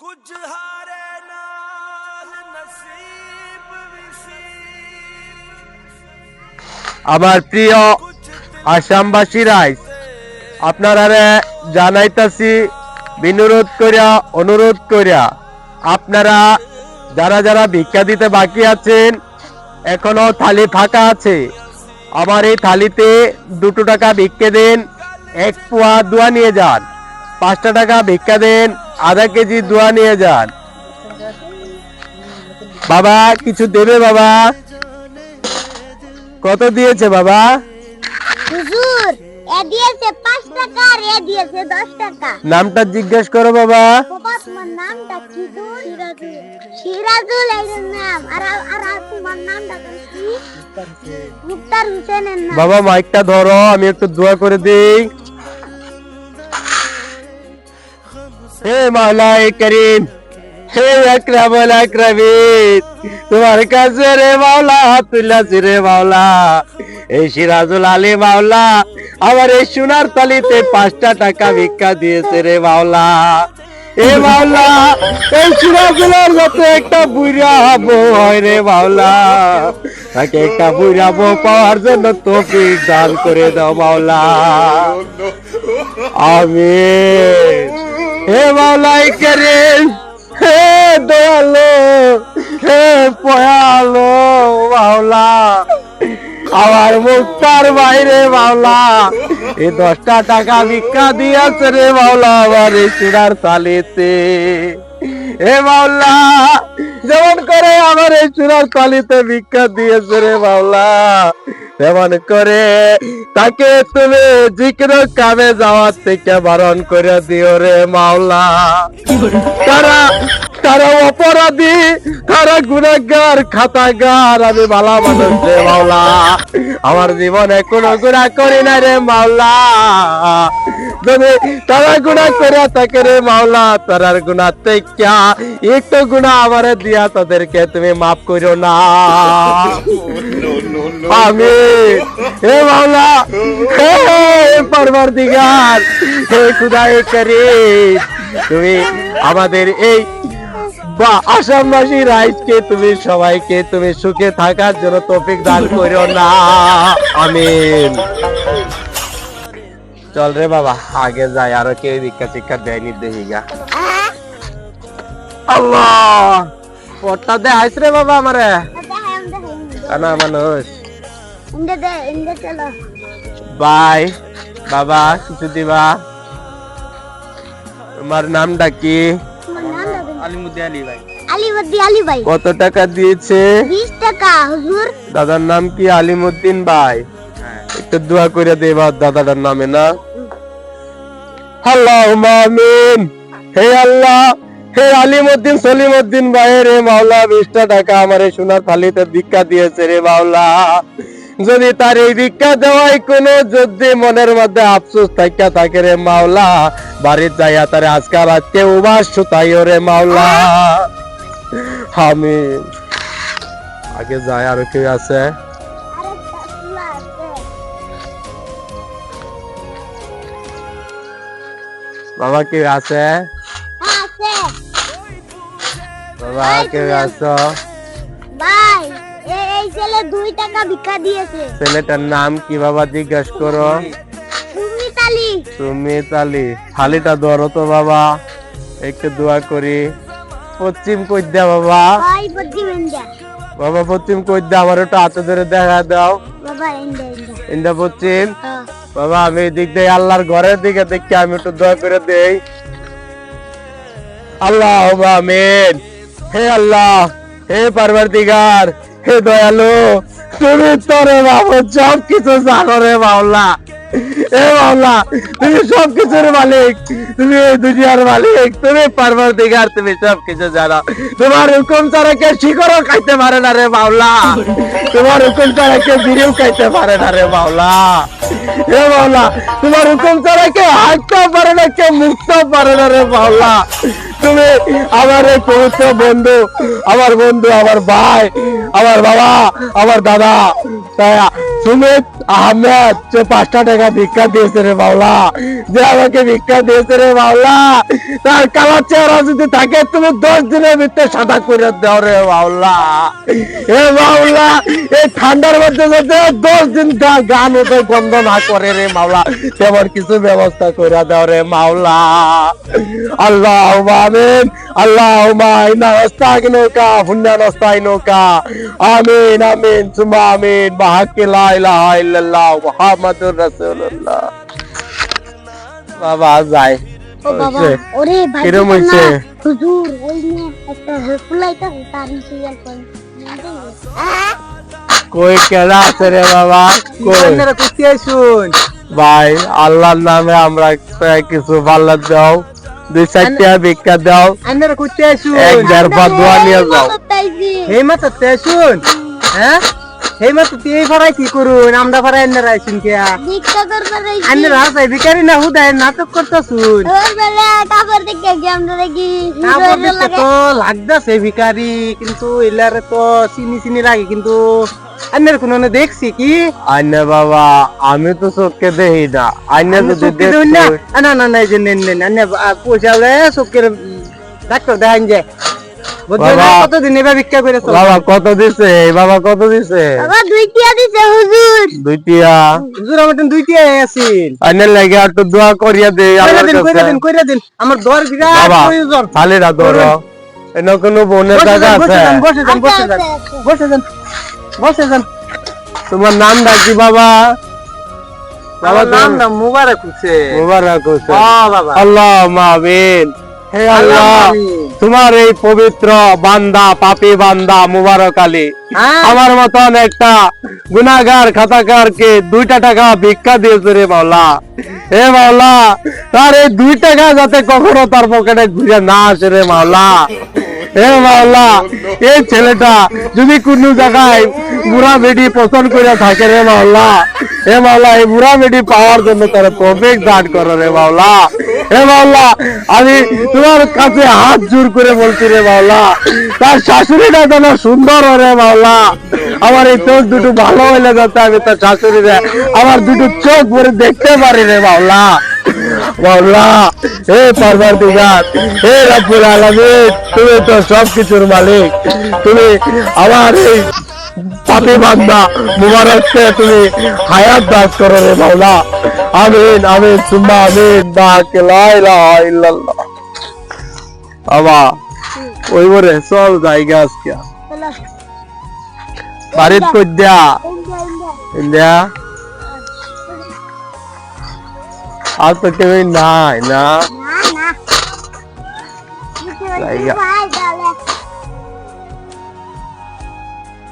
ਕੁਝ ਹਾਰੇ ਨਾਲ ਨਸੀਬ ਵੀ ਸੀ আমার প্রিয় আসামবাসী রাইস আপনারা জানাইতাছি বিনুরোধ করিয়া অনুরোধ করিয়া আপনারা যারা যারা ভিক্ষা দিতে বাকি আছেন এখনো থালি ফাঁকা আছে আমার এই থালিতে দুটো টাকা ভিক্ষে দেন এক পোয়া দোয়া নিয়ে যান পাঁচটা টাকা ভিক্ষা দেন আধা কেজি দোয়া নিয়ে যান। বাবা কিছু দেবে বাবা? কত দিয়েছে বাবা? হুজুর এ দিয়েছে পাঁচ টাকা আর এ দিয়েছে দশ টাকা। নামটা জিজ্ঞেস করো বাবা। বাবা তোমার নামটা কি সিরাজুল। সিরাজুল এই নাম। আর আর আর তোমার নামটা কি? মুক্তার হোসেনের নাম। বাবা মাইকটা ধরো আমি একটু দোয়া করে দিই। হে মাওলাই করিম, হে আকরামুল আকরামিন। তোমার কাছে রে মাওলা তুল্লাছি রে মাওলা। এই সিরাজুল আলী মাওলা, আমার এই সোনার তালিতে পাঁচটা টাকা ভিক্ষা দিয়েছে রে মাওলা। এ মাওলা, এই সিরাজুলের মতো একটা বুড়া বউ হয় রে মাওলা। তাকে একটা বুড়া বউ পাওয়ার জন্য তৌফিক দান করে দাও মাওলা। হে মাওলাই করিম, হে দয়ালো, হে পয়ালো মাওলা। আমার মুক্তার বাইরে মাওলা। এই দশটা টাকা ভিক্ষা দিয়েছে রে মাওলা আমার এই চূড়ার তালিতে হে মাওলা, যেমন করে আমার এই চূড়ার তালিতে ভিক্ষা দিয়েছে রে মাওলা। তেমন করে তাকে তুমি জিক্র কামে যাওয়ার থেকে বারণ করে দিও রে মাওলা। তারা গুণাগার, খাতাগার, আমি ভালো মানুষ রে মাওলা। আমার জীবনে কোনো গুণা করি না রে মাওলা। যদি তারা গুণা করে থাকে রে মাওলা, তারার গুণা থেকে একটু গুণা আমারে দিয়া তাদেরকে তুমি মাফ করো না। আমি, হে মাওলা, হে পরবর্তীগার হে খুদাই করি তুমি আমাদের এই বা আসামবাসী রাইজকে তুমি সবাইকে তুমি সুখে থাকার জন্য তৌফিক দান করো না। আমিন। চল রে বাবা আগে যাই আরও কেউ ভিক্ষা শিক্ষা দেয়নি দেহিগা আল্লাহ! পটটা দে আইস রে বাবা আমারে। কানা মানুষ। বাই বাবা কিছু দিবা? তোমার নামটা কি? আলিমুদ্দি আলী ভাই। আলী আলী ভাই। কত টাকা দিয়েছে? বিশ টাকা হুজুর। দাদার নাম কি আলিমুদ্দিন ভাই? একটু দোয়া করে দেবা দাদাটার নামে না? আল্লাহ আমিন। হে আল্লাহ হে আলিমুদ্দিন সলিমুদ্দিন ভাই রে মাওলা বিশটা টাকা আমার এই সোনার থালিতে ভিক্ষা দিয়েছে রে মাওলা। যদি তার এই ভিক্ষা দেওয়াই কোনো যদি মনের মধ্যে আফসোস থাকিয়া থাকে রে মাওলা বাড়ির যাইয়া তারে আজকাল আজকে উবাস সুতাইও রে মাওলা। আমিন। আগে যায় আর কেউ আছে? বাবা কেউ আছে। বাবা কেউ আছো? এই ছেলে দুই টাকা ভিক্ষা দিয়েছে। ছেলেটার নাম কি বাবা জিজ্ঞাসা করো? সুমিত আলী থালিটা ধরো তো বাবা। একটু দোয়া করি। পশ্চিম কইদ্যা বাবা। ভাই বাবা পশ্চিম কইদ্যা আমার একটু হাতে ধরে দেখা দাও। বাবা পশ্চিম। বাবা আমি দিক দিয়ে আল্লাহর ঘরের দিকে দেখি আমি একটু দোয়া করে দেই। আল্লাহ আমিন। হে আল্লাহ হে পার্বতীগার হে দয়ালু, তুমি তোরে বাবু সব কিছু জানো রে বাউলা হে বাউলা তুমি সব কিছুর মালিক, তুমি এই দুনিয়ার মালিক, তুমি পার্বতীগার তুমি সব কিছু জানো। তোমার হুকুম ছাড়া কে শিকড়ও খাইতে পারে না রে বাউলা তোমার হুকুম ছাড়া কে বিড়িও খাইতে পারে না রে বাউলা হে বাউলা তোমার হুকুম ছাড়া কে হাঁটতেও পারে না কে মুখতেও পারে না রে বাউলা তুমি আমার এই পবিত্র বন্ধু, আমার বন্ধু, আমার ভাই, আমার বাবা, আমার দাদা সুমিত আহমেদ, যে পাঁচটা টাকা ভিক্ষা দিয়েছে রে মাওলা, যে আমাকে ভিক্ষা দিয়েছে রে মাওলা, তার কালার চেহারা যদি থাকে, তুমি দশ দিনের ভিতরে সাদা করে দাও রে মাওলা। এ মাওলা, এই ঠান্ডার মধ্যে যাতে দশ দিন গান ওঠে গন্ধ না করে রে মাওলা, তেমন কিছু ব্যবস্থা করে দাও রে মাওলা। আল্লাহ আমিন। আল্লাহ নাস্তাগিনুকা হুন্না নাস্তাইনুকা। আমিন আমিন সুমা আমিন। বাহাক্কি লা ইলাহা রাসূলুল্লাহ। বাবা? ওরে ভাই কিরম দেখো হুজুর ওই নিয়ে একটা হেল্পলাইটা তার সিরিয়াল করে কই কেডা আছে রে বাবা? কই? আপনারা ভাই আল্লাহর নামে আমরা কিছু পাল্লা দাও দুই চারটা ভিক্ষা দাও। আপনারা করতে আসুন। এক দেড় পা দোয়া নিয়ে যাও। এই মাত্র আসুন। হ্যাঁ? এই মাত্র এই ভাড়ায় কি করুন? আমরা ভাড়ায় আপনারা আসুন কে? ভিক্ষা করবার আপনারা হাসাই ভিকারি না হুদায় নাটক করতেছুন ওর বেলা কাপড় দেখে কি আমরা দেখি কাপড় দেখতে তো লাগতেছে কিন্তু এলারে তো চিনি চিনি লাগে কিন্তু আপনার কোনো দেখছি কি? আইনে বাবা আমি তো চোখকে দেখি না। আইনে আপনি যদি চোখকে দেখুন না? না না না এই যে নেন নেন আনে পয়সা হলে চোখের ডাক্তার দেখান যে। বুঝলেন না? এবার ভিক্ষা করে বাবা কত দিছে? বাবা কত দিছে? বাবা দুই টিয়া দিছে হুজুর। দুইটিয়া হুজুর আমার আইনে লাগে একটু দোয়া করিয়া দে কইরা আমার দিন কইরা দিন কইরা দিন। আমার দর বিরাট প্রয়োজন। খালি না ধরো। এনে কোনো বোনের বসে যান আছে? বসে যান বসে যান। বসে যান। বসে যান। তোমার নাম ডাকি বাবা। বাবা আমার নাম না মুবারক হোসেন। মুবারক হোসেন। বাবা। আল্লাহ আমিন। হে আল্লাহ তোমার এই পবিত্র বান্দা পাপী বান্দা মুবারক আলী হ্যাঁ। আমার মতন একটা গুনাগার খাতাকারকে দুইটা টাকা ভিক্ষা দিয়েছে রে মাওলা। হে মাওলা তার এই দুই টাকা যাতে কখনো তার পকেটে ঘুরে না আসে রে মাওলা। হে মাওলা এই ছেলেটা যদি কোন জায়গায় বুড়া বেডি পছন্দ করে থাকে রে মাওলা হে মাওলা এই বুড়া বেডি পাওয়ার জন্য তার প্রফেক্ট দান করো রে মাওলা হে মাওলা আমি তোমার কাছে হাত জোর করে বলছি রে মাওলা তার শাশুড়িটা যেন সুন্দর রে মাওলা আমার এই চোখ দুটো ভালো হইলে যাতে আমি তার শাশুড়ি রে আমার দুটো চোখ ভরে দেখতে পারি রে মাওলা মাওলা হে পারবার দিগার হে রব্বুল আলামিন তুমি তো মালিক। তুমি আমার এই পাপি বান্দা মুবারককে তুমি হায়াত দাস করো রে মাওলা। আমিন আমিন সুম্মা আমিন বাকে লা ইলাহা ইল্লাল্লাহ। বাবা ওই বরে চল জায়গা আজকে। বাড়িত কই দিয়া। ইন্ডিয়া, আর তো কেউ নাই না।